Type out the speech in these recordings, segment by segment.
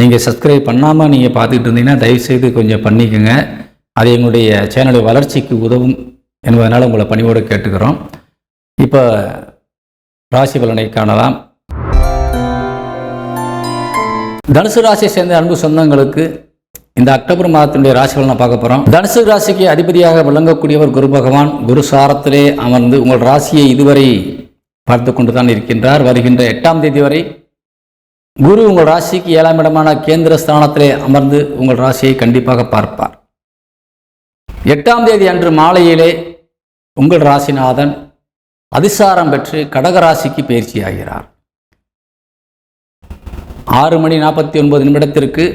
நீங்கள் சப்ஸ்கிரைப் பண்ணாமல் நீங்கள் பார்த்துக்கிட்டு இருந்தீங்கன்னா தயவுசெய்து கொஞ்சம் பண்ணிக்கோங்க. அது எங்களுடைய சேனலுடைய வளர்ச்சிக்கு உதவும் என்பதனால் உங்களை பணிவோடு கேட்டுக்கிறோம். இப்போ ராசி பலனை காணலாம். தனுசு ராசியை சேர்ந்த அன்பு சொந்தங்களுக்கு இந்த அக்டோபர் மாதத்தினுடைய ராசி பலனை பார்க்க போகிறோம் தனுசு ராசிக்கு அதிபதியாக விளங்கக்கூடியவர் குரு பகவான். குரு சாரத்திலே அமர்ந்து உங்கள் ராசியை இதுவரை பார்த்து கொண்டு தான் இருக்கின்றார். வருகின்ற எட்டாம் தேதி வரை குரு உங்கள் ராசிக்கு ஏழாம் இடமான கேந்திர ஸ்தானத்திலே அமர்ந்து உங்கள் ராசியை கண்டிப்பாக பார்ப்பார். எட்டாம் தேதி அன்று மாலையிலே உங்கள் ராசிநாதன் அதிசாரம் பெற்று கடக ராசிக்கு பயிற்சி ஆகிறார். ஆறு மணி நாற்பத்தி ஒன்பது நிமிடத்திற்கு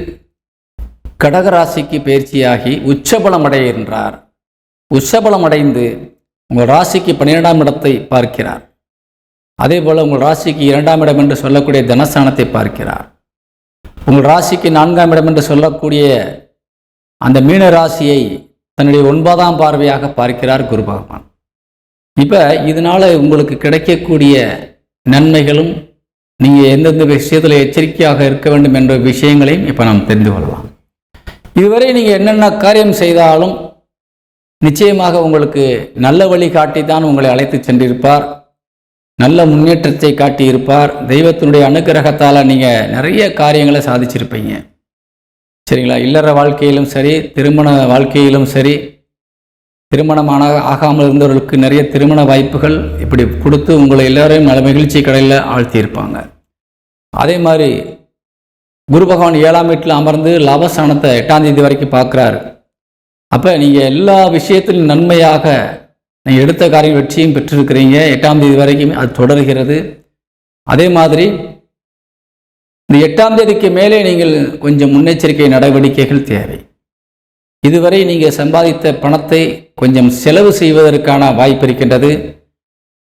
கடகராசிக்கு பயிற்சியாகி உச்சபலம் அடைகின்றார் உச்சபலம் அடைந்து உங்கள் ராசிக்கு பன்னிரெண்டாம் இடத்தை பார்க்கிறார். அதே போல் உங்கள் ராசிக்கு இரண்டாம் இடம் என்று சொல்லக்கூடிய தனஸ்தானத்தை பார்க்கிறார். உங்கள் ராசிக்கு நான்காம் இடம் என்று சொல்லக்கூடிய அந்த மீன ராசியை தன்னுடைய ஒன்பதாம் பார்வையாக பார்க்கிறார் குரு பகவான். இப்போ இதனால் உங்களுக்கு கிடைக்கக்கூடிய நன்மைகளும் நீங்கள் எந்தெந்த விஷயத்தில் எச்சரிக்கையாக இருக்க வேண்டும் என்ற விஷயங்களையும் இப்போ நாம் தெரிந்து கொள்ளலாம். இதுவரை நீங்கள் என்னென்ன காரியம் செய்தாலும் நிச்சயமாக உங்களுக்கு நல்ல வழி காட்டி தான் உங்களை அழைத்து சென்றிருப்பார். நல்ல முன்னேற்றத்தை காட்டியிருப்பார். தெய்வத்தினுடைய அனுகிரகத்தால் நீங்கள் நிறைய காரியங்களை சாதிச்சிருப்பீங்க. சரிங்களா? இல்லற வாழ்க்கையிலும் சரி திருமண வாழ்க்கையிலும் சரி திருமணமான ஆகாமல் இருந்தவர்களுக்கு நிறைய திருமண வாய்ப்புகள் இப்படி கொடுத்து உங்களை எல்லோரையும் நல்ல மகிழ்ச்சி கடையில் ஆழ்த்தியிருப்பாங்க. அதே மாதிரி குரு பகவான் ஏழாம் வீட்டில் அமர்ந்து லாபஸ்தானத்தை எட்டாம் தேதி வரைக்கும் பார்க்குறாரு. அப்போ நீங்கள் எல்லா விஷயத்திலும் நன்மையாக நீங்கள் எடுத்த காரியம் வெற்றியும் பெற்றிருக்கிறீங்க. எட்டாம் தேதி வரைக்கும் அது தொடர்கிறது. அதே மாதிரி இந்த எட்டாம் தேதிக்கு மேலே நீங்கள் கொஞ்சம் முன்னெச்சரிக்கை நடவடிக்கைகள் தேவை. இதுவரை நீங்கள் சம்பாதித்த பணத்தை கொஞ்சம் செலவு செய்வதற்கான வாய்ப்பு இருக்கின்றது.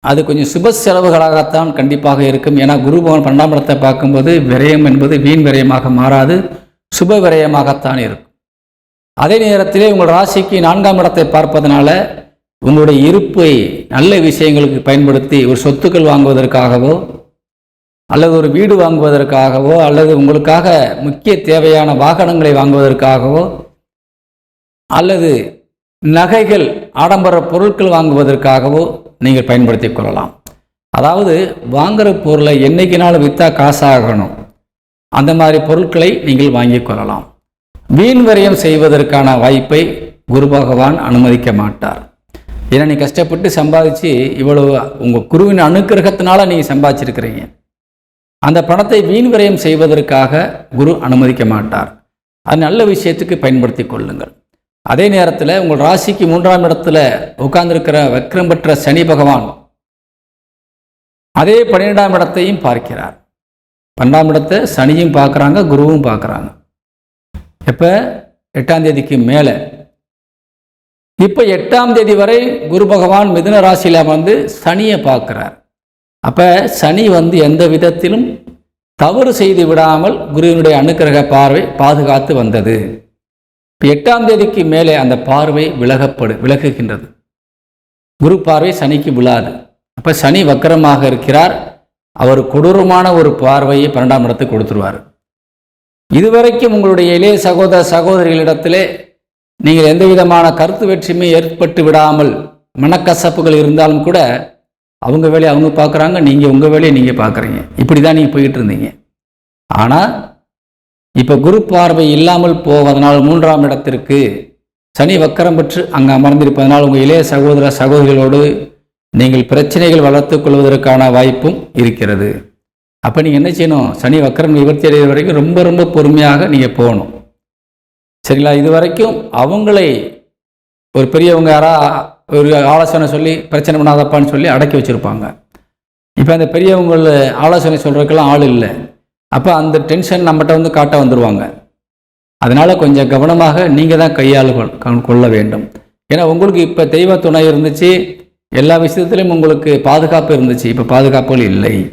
அது கொஞ்சம் சுப செலவுகளாகத்தான் கண்டிப்பாக இருக்கும். ஏன்னா குரு பகவான் பன்னெண்டாம் இடத்தை பார்க்கும்போது விரயம் என்பது வீண் விரயமாக மாறாது. சுப விரயமாகத்தான் இருக்கும். அதே நேரத்திலே உங்கள் ராசிக்கு நான்காம் இடத்தை பார்ப்பதனால உங்களுடைய இருப்பை நல்ல விஷயங்களுக்கு பயன்படுத்தி ஒரு சொத்துக்கள் வாங்குவதற்காகவோ அல்லது ஒரு வீடு வாங்குவதற்காகவோ அல்லது உங்களுக்காக முக்கிய தேவையான வாகனங்களை வாங்குவதற்காகவோ அல்லது நகைகள் ஆடம்பர பொருட்கள் வாங்குவதற்காகவோ நீங்கள் பயன்படுத்தி கொள்ளலாம். அதாவது வாங்குற பொருளை என்றைக்கினாலும் விற்றா காசாகணும். அந்த மாதிரி பொருட்களை நீங்கள் வாங்கிக் கொள்ளலாம். வீண் விரயம் செய்வதற்கான வாய்ப்பை குரு பகவான் அனுமதிக்க மாட்டார். ஏன்னா நீ கஷ்டப்பட்டு சம்பாதிச்சு இவ்வளவு உங்கள் குருவின் அனுக்கிரகத்தினால நீங்கள் சம்பாதிச்சிருக்கிறீங்க. அந்த பணத்தை வீண் விரயம் செய்வதற்காக குரு அனுமதிக்க மாட்டார். அது நல்ல விஷயத்துக்கு பயன்படுத்தி கொள்ளுங்கள். அதே நேரத்தில் உங்கள் ராசிக்கு மூன்றாம் இடத்துல உட்கார்ந்திருக்கிற வக்ரம் பெற்ற சனி பகவான் அதே பன்னிரெண்டாம் இடத்தையும் பார்க்கிறார். பன்னெண்டாம் இடத்தை சனியும் பார்க்குறாங்க குருவும் பார்க்குறாங்க. எப்போ? எட்டாம் தேதிக்கு மேலே. இப்போ எட்டாம் தேதி வரை குரு பகவான் மிதுன ராசியில் வந்து சனியை பார்க்குறார். அப்போ சனி வந்து எந்த விதத்திலும் தவறு செய்து விடாமல் குருவினுடைய அனுக்கிரக பார்வை பாதுகாத்து வந்தது. இப்போ எட்டாம் தேதிக்கு மேலே அந்த பார்வை விலகப்படு விலகுகின்றது. குரு பார்வை சனிக்கு விழாது. அப்போ சனி வக்கரமாக இருக்கிறார். அவர் கொடூரமான ஒரு பார்வையை பன்னெண்டாம் இடத்துக்கு கொடுத்துருவார். இதுவரைக்கும் உங்களுடைய இளைய சகோதர சகோதரிகளிடத்திலே நீங்கள் எந்த விதமான கருத்து வெற்றியுமே ஏற்பட்டு விடாமல் மனக்கசப்புகள் இருந்தாலும் கூட அவங்க வேலையை அவங்க பார்க்குறாங்க நீங்கள் உங்கள் வேலையை நீங்கள் பார்க்குறீங்க. இப்படி தான் நீங்கள் போயிட்டு இருந்தீங்க. ஆனால் இப்போ குரு பார்வை இல்லாமல் போவதனால் மூன்றாம் இடத்திற்கு சனி வக்கரம் பெற்று அங்கே அமர்ந்திருப்பதனால் உங்கள் இளைய சகோதர சகோதரிகளோடு நீங்கள் பிரச்சனைகள் வளர்த்து கொள்வதற்கான வாய்ப்பும் இருக்கிறது. அப்போ நீங்கள் என்ன செய்யணும்? சனி வக்கரம் நிவர்த்தி அடைகிற வரைக்கும் ரொம்ப ரொம்ப பொறுமையாக நீங்கள் போகணும். சரிங்களா? இது வரைக்கும் அவங்களை ஒரு பெரியவங்க யாரா ஒரு ஆலோசனை சொல்லி பிரச்சனை பண்ணாதப்பான்னு சொல்லி அடக்கி வச்சுருப்பாங்க. இப்போ அந்த பெரியவங்கள ஆலோசனை சொல்கிறதுக்கெல்லாம் ஆள் இல்லை. அப்போ அந்த டென்ஷன் நம்மகிட்ட வந்து காட்ட வந்துடுவாங்க அதனால் கொஞ்சம் கவனமாக நீங்கள் தான் கையாள் கொள்- கொள்ள வேண்டும். ஏன்னா உங்களுக்கு இப்போ தெய்வ துணை இருந்துச்சு எல்லா விஷயத்துலையும் உங்களுக்கு பாதுகாப்பு இருந்துச்சு. இப்போ பாதுகாப்புகள் இல்லை.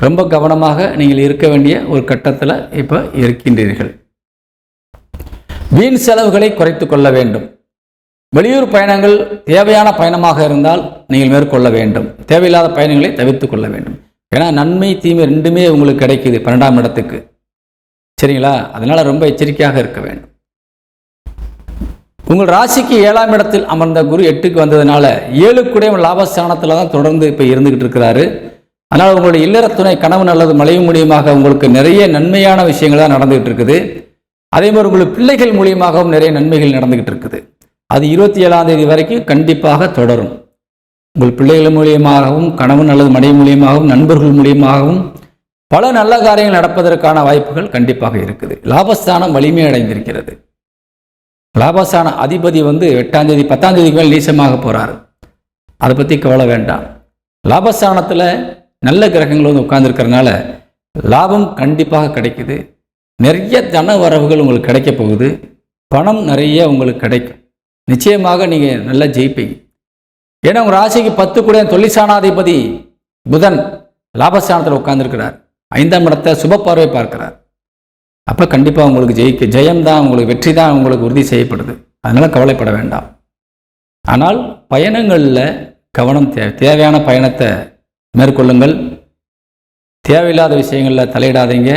ரொம்ப கவனமாக நீங்கள் இருக்க வேண்டிய ஒரு கட்டத்தில் இப்போ இருக்கின்றீர்கள். வீண் செலவுகளை குறைத்து கொள்ள வேண்டும். வெளியூர் பயணங்கள் தேவையான பயணமாக இருந்தால் நீங்கள் மேற்கொள்ள வேண்டும். தேவையில்லாத பயணங்களை தவிர்த்து கொள்ள வேண்டும். ஏன்னா நன்மை தீமை ரெண்டுமே உங்களுக்கு கிடைக்குது பன்னெண்டாம் இடத்துக்கு. சரிங்களா? அதனால் ரொம்ப எச்சரிக்கையாக இருக்க வேண்டும். உங்கள் ராசிக்கு ஏழாம் இடத்தில் அமர்ந்த குரு எட்டுக்கு வந்ததுனால ஏழுக்குடைய லாபஸ்தானத்தில் தான் தொடர்ந்து இப்போ இருந்துகிட்டு இருக்கிறாரு. அதனால் உங்களுடைய இல்லற துணை கனவு நல்லது மலையும் மூலியமாக உங்களுக்கு நிறைய நன்மையான விஷயங்கள் தான் நடந்துகிட்டு இருக்குது. அதே மாதிரி உங்களுக்கு பிள்ளைகள் மூலியமாகவும் நிறைய நன்மைகள் நடந்துகிட்டு இருக்குது. அது இருபத்தி ஏழாம் தேதி வரைக்கும் கண்டிப்பாக தொடரும். உங்கள் பிள்ளைகள் மூலியமாகவும் கணவன் அல்லது மனைவி மூலியமாகவும் நண்பர்கள் மூலியமாகவும் பல நல்ல காரியங்கள் நடப்பதற்கான வாய்ப்புகள் கண்டிப்பாக இருக்குது. லாபஸ்தானம் வலிமை அடைந்திருக்கிறது. லாபஸ்தான அதிபதி வந்து எட்டாம் தேதி பத்தாம் தேதிக்கு மேல் நீசமாக போகிறார் அதை பற்றி கவலை வேண்டாம். லாபஸ்தானத்தில் நல்ல கிரகங்கள் வந்து உட்கார்ந்துருக்கிறதுனால லாபம் கண்டிப்பாக கிடைக்குது. நிறைய தன வரவுகள் உங்களுக்கு கிடைக்க போகுது. பணம் நிறைய உங்களுக்கு கிடைக்கும். நிச்சயமாக நீங்கள் நல்லா ஜெயிப்பீங்க. ஏன்னா உங்கள் ராசிக்கு பத்து கூட தொழிற்சானாதிபதி புதன் லாபஸ்தானத்தில் உட்காந்துருக்கிறார் ஐந்தாம் இடத்தை சுப பார்வை பார்க்கிறார். அப்போ கண்டிப்பாக உங்களுக்கு ஜெயிக்க ஜெயம் தான் உங்களுக்கு வெற்றி தான் உங்களுக்கு உறுதி செய்யப்படுது. அதனால் கவலைப்பட வேண்டாம். ஆனால் பயணங்களில் கவனம் தே தேவையான பயணத்தை மேற்கொள்ளுங்கள். தேவையில்லாத விஷயங்களில் தலையிடாதீங்க.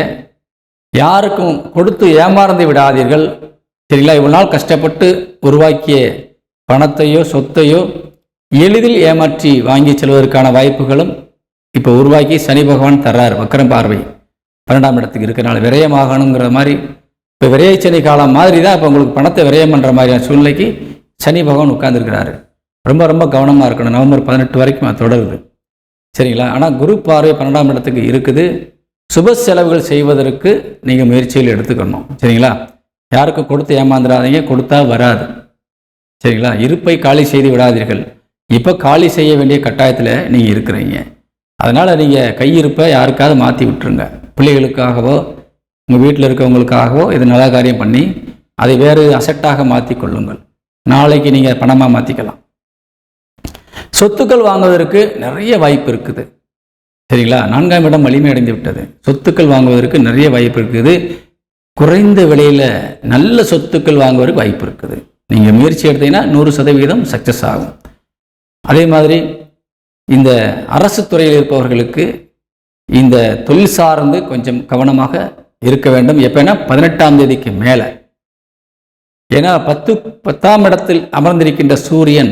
யாருக்கும் கொடுத்து ஏமாறந்து விடாதீர்கள். சரிங்களா? இவ்வளவு நாள் கஷ்டப்பட்டு உருவாக்கிய பணத்தையோ சொத்தையோ எளிதில் ஏமாற்றி வாங்கி செல்வதற்கான வாய்ப்புகளும் இப்போ உருவாக்கி சனி பகவான் தர்றார் வக்கரம் பார்வை. பன்னெண்டாம் இடத்துக்கு இருக்கிறனால விரயமாகணுங்கிற மாதிரி இப்போ விரயச்சனி காலம் மாதிரி தான் இப்போ உங்களுக்கு பணத்தை விரயம் பண்ணுற மாதிரியான சூழ்நிலைக்கு சனி பகவான் உட்கார்ந்துருக்கிறாரு. ரொம்ப ரொம்ப கவனமாக இருக்கணும். நவம்பர் பதினெட்டு வரைக்கும் அது தொடருது. சரிங்களா? ஆனால் குரு பார்வை பன்னெண்டாம் இடத்துக்கு இருக்குது. சுப செலவுகள் செய்வதற்கு நீங்கள் முயற்சிகள் எடுத்துக்கணும். சரிங்களா? யாருக்கும் கொடுத்து ஏமாந்துடாதீங்க கொடுத்தா வராது. சரிங்களா? இருப்பை காலி செய்து விடாதீர்கள். இப்போ காலி செய்ய வேண்டிய கட்டாயத்தில் நீங்கள் இருக்கிறீங்க. அதனால் நீங்கள் கையிருப்பை யாருக்காவது மாற்றி விட்டுருங்க. பிள்ளைகளுக்காகவோ உங்கள் வீட்டில் இருக்கவங்களுக்காகவோ இது நல்ல காரியம் பண்ணி அதை வேறு அசட்டாக மாற்றி கொள்ளுங்கள். நாளைக்கு நீங்கள் பணமாக மாற்றிக்கலாம் சொத்துக்கள் வாங்குவதற்கு நிறைய வாய்ப்பு இருக்குது. சரிங்களா? நான்காம் இடம் வலிமை அடைந்து விட்டது சொத்துக்கள் வாங்குவதற்கு நிறைய வாய்ப்பு இருக்குது. குறைந்த விலையில் நல்ல சொத்துக்கள் வாங்குவதற்கு வாய்ப்பு இருக்குது. நீங்கள் முயற்சி எடுத்தீங்கன்னா நூறு சதவீதம் சக்ஸஸ் ஆகும். அதே மாதிரி இந்த அரசு துறையில் இருப்பவர்களுக்கு இந்த தொழில் சார்ந்து கொஞ்சம் கவனமாக இருக்க வேண்டும். எப்போனா பதினெட்டாம் தேதிக்கு மேலே. ஏன்னா பத்து பத்தாம் இடத்தில் அமர்ந்திருக்கின்ற சூரியன்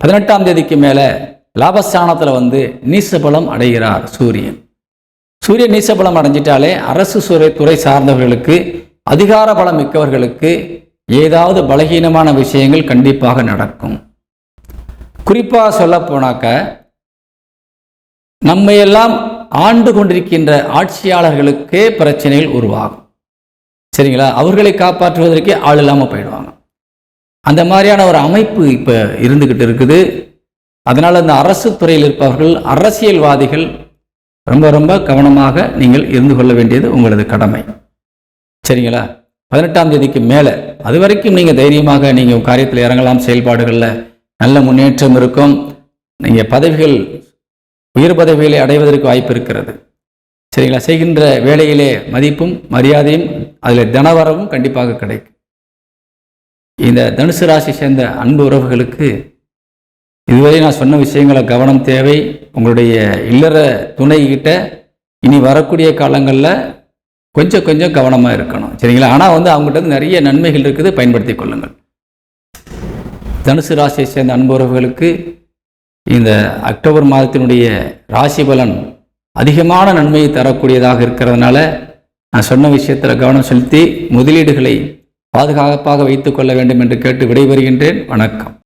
பதினெட்டாம் தேதிக்கு மேலே லாபஸ்தானத்தில் வந்து நீசபலம் அடைகிறார் சூரியன். சூரியன் நீசபலம் அடைஞ்சிட்டாலே அரசு சுரை துறை சார்ந்தவர்களுக்கு அதிகார பலம் மிக்கவர்களுக்கு ஏதாவது பலகீனமான விஷயங்கள் கண்டிப்பாக நடக்கும். குறிப்பாக சொல்லப்போனாக்க நம்மையெல்லாம் ஆண்டு கொண்டிருக்கின்ற ஆட்சியாளர்களுக்கே பிரச்சனைகள் உருவாகும். சரிங்களா? அவர்களை காப்பாற்றுவதற்கே ஆள் இல்லாமல் போயிடுவாங்க. அந்த மாதிரியான ஒரு அமைப்பு இப்போ இருந்துக்கிட்டு இருக்குது. அதனால் அந்த அரசு துறையில் இருப்பவர்கள் அரசியல்வாதிகள் ரொம்ப ரொம்ப கவனமாக நீங்கள் இருந்து கொள்ள வேண்டியது உங்களது கடமை. சரிங்களா? பதினெட்டாம் தேதிக்கு மேலே அது வரைக்கும் நீங்கள் தைரியமாக நீங்கள் காரியத்தில் இறங்கலாம் செயல்பாடுகளில் நல்ல முன்னேற்றம் இருக்கும். நீங்கள் பதவிகள் உயர் பதவிகளை அடைவதற்கு வாய்ப்பு இருக்கிறது. சரிங்களா? செய்கின்ற வேலையிலே மதிப்பும் மரியாதையும் அதில் தனவரவும் கண்டிப்பாக கிடைக்கும். இந்த தனுசு ராசி சேர்ந்த அன்பு உறவுகளுக்கு இதுவரை நான் சொன்ன விஷயங்களை கவனம் தேவை. உங்களுடைய இல்லற துணைகிட்ட இனி வரக்கூடிய காலங்களில் கொஞ்சம் கொஞ்சம் கவனமாக இருக்கணும். சரிங்களா? ஆனால் வந்து அவங்ககிட்ட நிறைய நன்மைகள் இருக்குது. பயன்படுத்தி கொள்ளுங்கள். தனுசு ராசியை சேர்ந்த அன்புறவுகளுக்கு இந்த அக்டோபர் மாதத்தினுடைய ராசி பலன் அதிகமான நன்மையை தரக்கூடியதாக இருக்கிறதுனால நான் சொன்ன விஷயத்தில் கவனம் செலுத்தி முதலீடுகளை பாதுகாப்பாக வைத்துக்கொள்ள வேண்டும் என்று கேட்டு விடைபெறுகின்றேன். வணக்கம்.